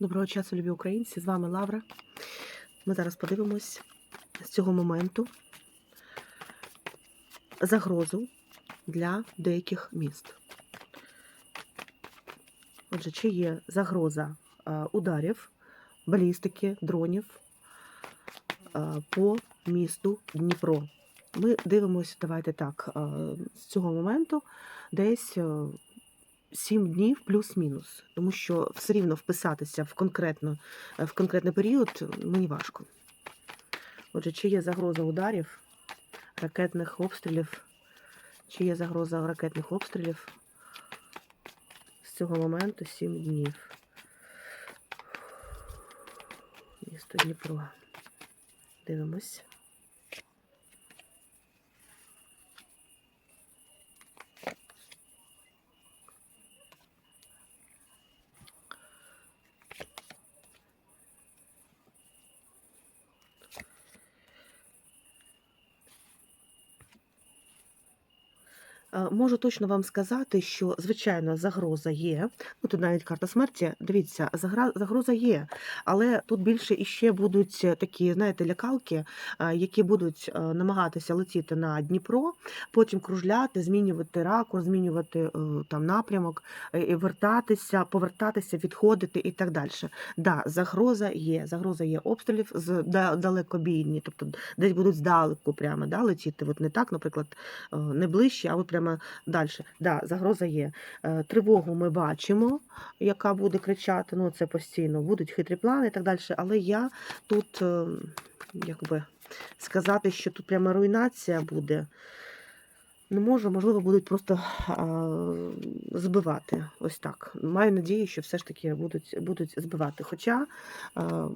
Доброго часу, любі українці! З вами Лавра. Ми зараз подивимось з цього моменту загрозу для деяких міст. Отже, чи є загроза е, ударів, балістики, дронів е, по місту Дніпро? Ми дивимося, давайте так, е, з цього моменту десь. Е, 7 днів плюс-мінус, тому що все рівно вписатися в конкретно, е, в конкретний період мені важко. Отже, чи є загроза ударів, ракетних обстрілів, чи є загроза ракетних обстрілів з цього моменту 7 днів. Місто Дніпро. Дивимось. Можу точно вам сказати, що звичайно загроза є. Ну тут навіть карта смерті. Дивіться, загроза є, але тут більше іще будуть е, такі, знаєте, лякалки, е, які будуть е, намагатися летіти на Дніпро, потім кружляти, змінювати ракурс, змінювати е, там напрямок, е, вертатися, повертатися, відходити і так далі. Да, загроза є. Загроза є обстрілів з далекобійні, тобто десь будуть здалеку прямо да, летіти. От не так, наприклад, е, не ближче, а от прямо далі. Да, загроза є. Е, Тривогу ми бачимо, яка буде кричати. Ну, це постійно будуть хитрі плани і так далі. Але я тут, е, якби сказати, що тут прямо руйнація буде. Не можу, можливо, будуть просто а, збивати. Ось так. Маю надію, що все ж таки будуть, будуть збивати. Хоча. А,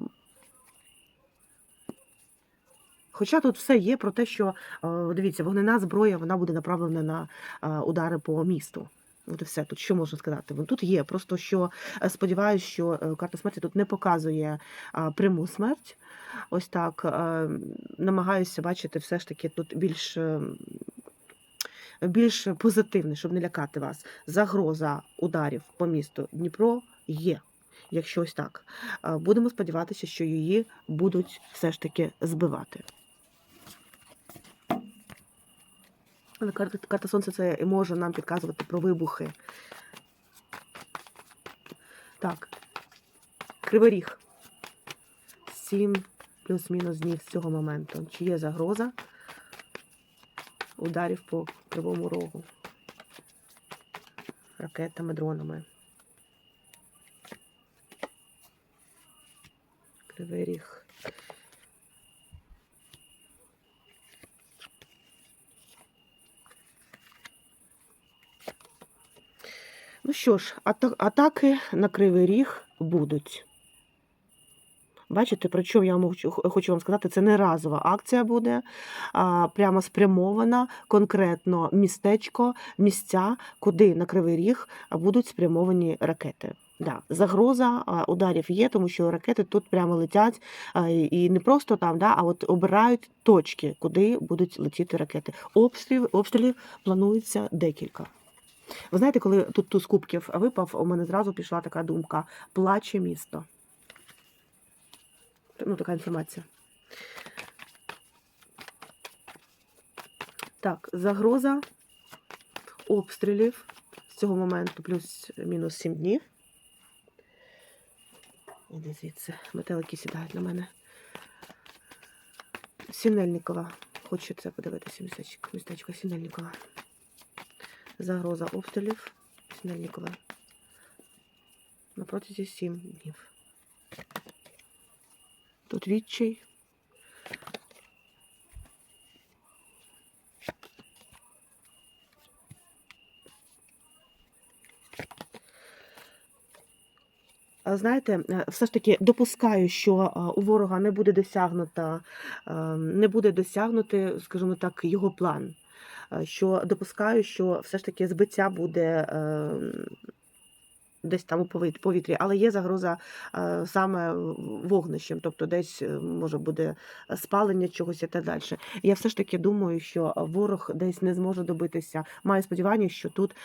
Хоча тут все є про те, що е, дивіться, вогнена зброя вона буде направлена на е, удари по місту. От і все тут що можна сказати? Тут є. Просто що е, сподіваюся, що карта смерті тут не показує пряму смерть. Ось так. Намагаюся бачити все ж таки тут більш. Більш позитивне, щоб не лякати вас. Загроза ударів по місту Дніпро є. Якщо ось так, будемо сподіватися, що її будуть все ж таки збивати. Але карта, сонця це може нам підказувати про вибухи. Так. Кривий ріг. Сім плюс-мінус днів з цього моменту. Чи є загроза ударів по кривому рогу? Ракетами, дронами. Кривий ріг. Що ж, атаки на кривий ріг будуть. Бачите, про що я хочу- вам сказати, це не разова акція буде, а прямо спрямована конкретно містечко, місця, куди на кривий ріг будуть спрямовані ракети. Да, загроза ударів є, тому що ракети тут прямо летять і не просто там, да, а от обирають точки, куди будуть летіти ракети. Обстрілів, обстрілів планується декілька. Ви знаєте, коли тут туз кубків випав, у мене зразу пішла така думка: плаче місто. Ну, така інформація. Так, загроза обстрілів з цього моменту плюс-мінус 7 днів. Іди звідси, метелики сідають на мене. Сінельникова. Це подивитися, містечко, містечко Сінельникова. Загроза обстрілів Сінельникова. На протязі 7 днів. Тут відчай. Знаєте, е, все ж таки допускаю, що е, у ворога не буде досягнута, е, не буде досягнути, скажімо так, його план. Е, Що допускаю, що все ж таки збиття буде е, десь там у повітрі, але є загроза е, саме вогнищем, тобто десь е, може буде спалення чогось і так далі. Я все ж таки думаю, що ворог десь не зможе добитися. Маю сподівання, що тут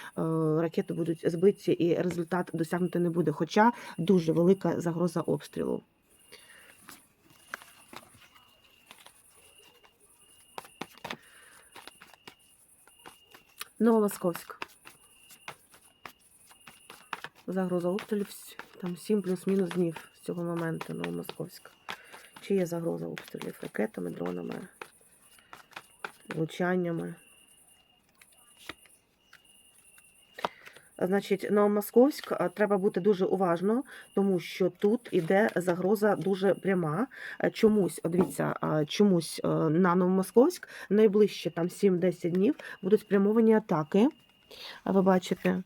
ракети будуть збиті і результат досягнути не буде. Хоча дуже велика загроза обстрілу. Новомосковськ. Загроза обстрілів там 7 плюс-мінус днів з цього моменту Новомосковська. Чи є загроза обстрілів ракетами, дронами, влучаннями? Значить, Новомосковськ треба бути дуже уважно, тому що тут іде загроза дуже пряма. Е, Чомусь, дивіться, чомусь е, на Новомосковськ найближче там 7-10 днів будуть спрямовані атаки. А ви бачите,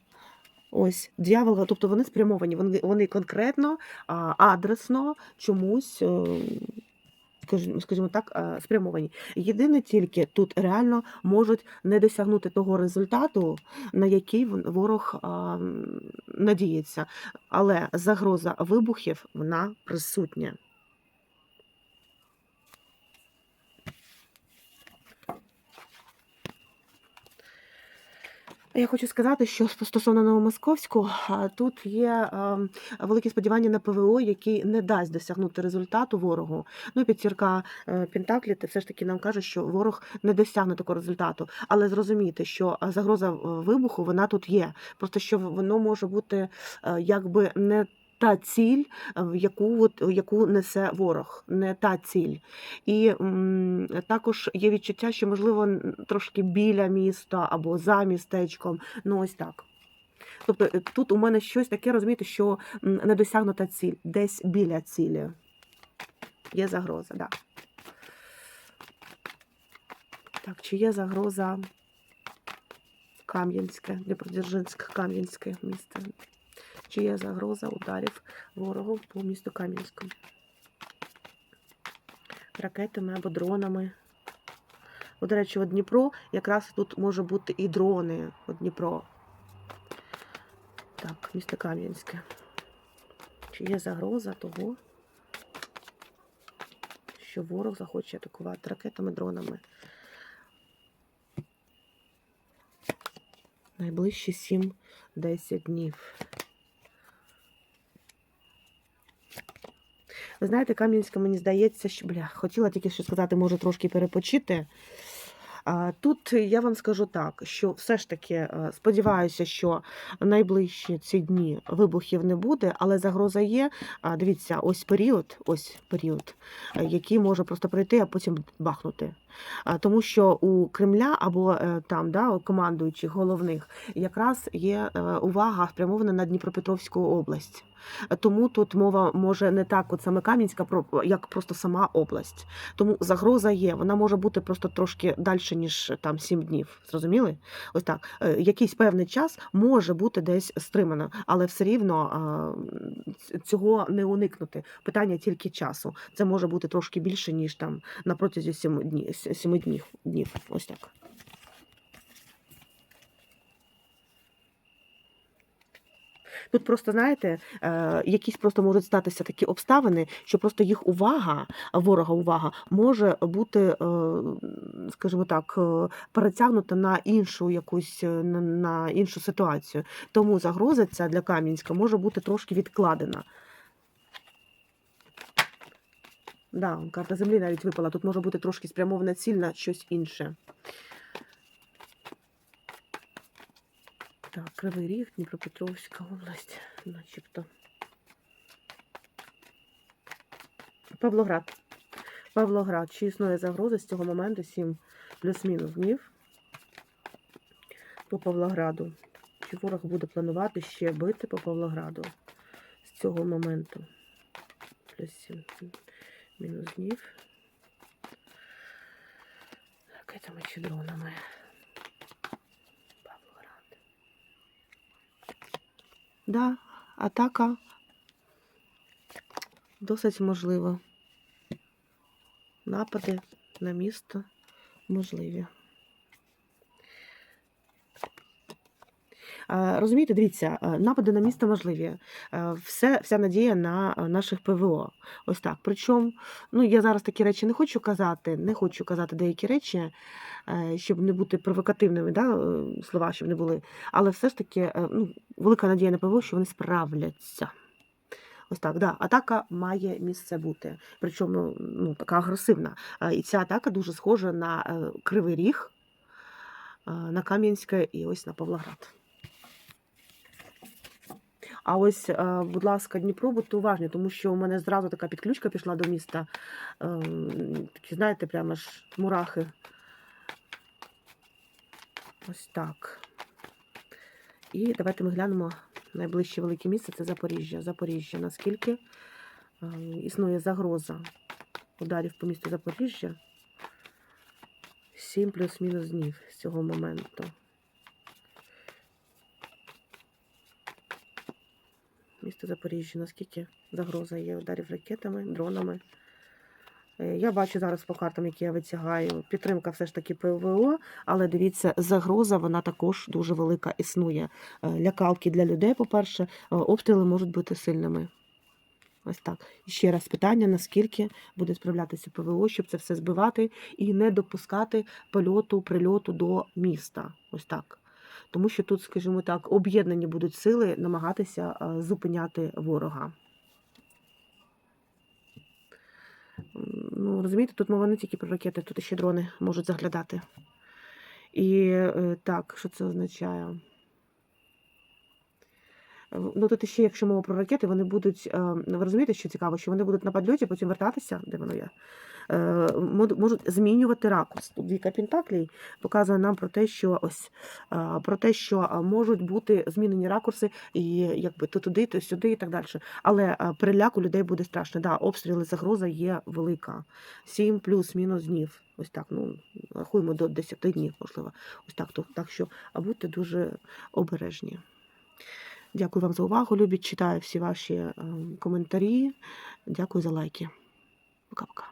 ось дьявола, тобто вони спрямовані, вони, вони конкретно, адресно чомусь. Е, скажімо- так, е, спрямовані. Єдине тільки тут реально можуть не досягнути того результату, на який ворог надіється. Але загроза вибухів вона присутня. Я хочу сказати, що стосовно Новомосковську, тут є великі сподівання на ПВО, який не дасть досягнути результату ворогу. Ну, і п'ятірка е, Пентаклі все ж таки нам каже, що ворог не досягне такого результату. Але зрозуміти, що загроза е, вибуху вона тут є. Просто що воно може бути е, якби не. Та ціль, яку от, яку несе ворог, не та ціль. І м, також є відчуття, що можливо трошки біля міста або за містечком. Ну ось так. Тобто е, тут у мене щось таке, розумієте, що м, недосягнута ціль, десь біля цілі. Є загроза, так. Так, чи є загроза Кам'янське, Дніпродзержинськ, Кам'янське місто? Чи є загроза ударів ворогу по місту Кам'янську? Ракетами або дронами. От, до речі, от Дніпро якраз тут може бути і дрони. От Дніпро. Так, місто Кам'янське. Чи є загроза того, що ворог захоче атакувати ракетами, дронами? Найближчі 7-10 днів. Ви знаєте, Кам'янська, мені здається, що бля, хотіла тільки що сказати, може трошки перепочити. Тут я вам скажу так, що все ж таки е, сподіваюся, що найближчі ці дні вибухів не буде, але загроза є. Дивіться, ось період, ось період, е, який може просто прийти, а потім бахнути. Тому що у Кремля або е, там да, командуючих головних якраз є е, увага спрямована на Дніпропетровську область. Е, Тому тут мова може не так, от саме Кам'янська, як просто сама область. Тому загроза є. Вона може бути просто трошки далі, ніж там 7 днів. Зрозуміли? Ось так. Е, Якийсь певний час може бути десь стримано, але все рівно цього не уникнути. Питання тільки часу. Це може бути трошки більше, ніж там на протязі 7 днів. 7 днів. днів. Ось так. Тут просто, знаєте, е, якісь просто можуть статися такі обставини, що просто їх увага, ворога увага, може бути, е, скажімо так, е, перетягнута на іншу якусь на іншу ситуацію. Тому загроза ця для Кам'янська може бути трошки відкладена. Да, карта землі навіть випала. Тут може бути трошки спрямована ціль на щось інше. Так, Кривий Ріг, Дніпропетровська область, начебто. Павлоград. Павлоград. Чи існує загроза з цього моменту 7 плюс-мінус днів по Павлограду? Чи ворог буде планувати ще бити по Павлограду з цього моменту? Плюс 7 мінус днів. Ракетами чи дронами? Павлоград. Да, атака досить можлива. Напади на місто можливі. Розумієте, дивіться, е, напади на місто можливі. Е, Все, вся надія на е, наших ПВО. Ось так. Причому, ну я зараз такі речі не хочу казати, не хочу казати деякі речі, е, щоб не бути провокативними, да, е, слова, щоб не були. Але все ж таки, е, ну, велика надія на ПВО, що вони справляться. Ось так, да, атака має місце бути. Причому ну, така агресивна. Е, І ця атака дуже схожа на е, Кривий Ріг, е, на Кам'янське і ось на Павлоград. А ось, е, будь ласка, Дніпро, будьте уважні, тому що у мене зразу така підключка пішла до міста. Ем, Такі, знаєте, прямо ж мурахи. Ось так. І давайте ми глянемо найближче велике місце це Запоріжжя. Запоріжжя. Наскільки е, існує загроза ударів по місту Запоріжжя? 7 плюс-мінус днів з цього моменту. Місто Запоріжжя, наскільки загроза є ударів ракетами, дронами. Е, Я бачу зараз по картам, які я витягаю, підтримка все ж таки ПВО, але дивіться, загроза вона також дуже велика існує. Е, Лякалки для людей, по-перше, е, обстріли можуть бути сильними. Ось так. Ще раз питання: наскільки буде справлятися ПВО, щоб це все збивати і не допускати польоту, прильоту до міста. Ось так. Тому що тут, скажімо так, об'єднані будуть сили намагатися е, зупиняти ворога. Ну, розумієте, тут мова не тільки про ракети, тут ще дрони можуть заглядати. І е, так, що це означає? Ну, тут ще, якщо мова про ракети, вони будуть, е, ви розумієте, що цікаво, що вони будуть на підльоті, потім вертатися, де воно є, можуть змінювати ракурс. Тут двійка пентаклей показує нам про те, що ось е, про те, що е, можуть бути змінені ракурси, і якби то туди, то сюди, і так далі. Але е, переляк у людей буде страшно. Да, обстріли, загроза є велика. 7 плюс-мінус днів. Ось так, ну рахуємо до 10 днів, можливо. Ось так. То, так що будьте дуже обережні. Дякую вам за увагу. Любіть, читаю всі ваші е, коментарі. Дякую за лайки. Пока-пока.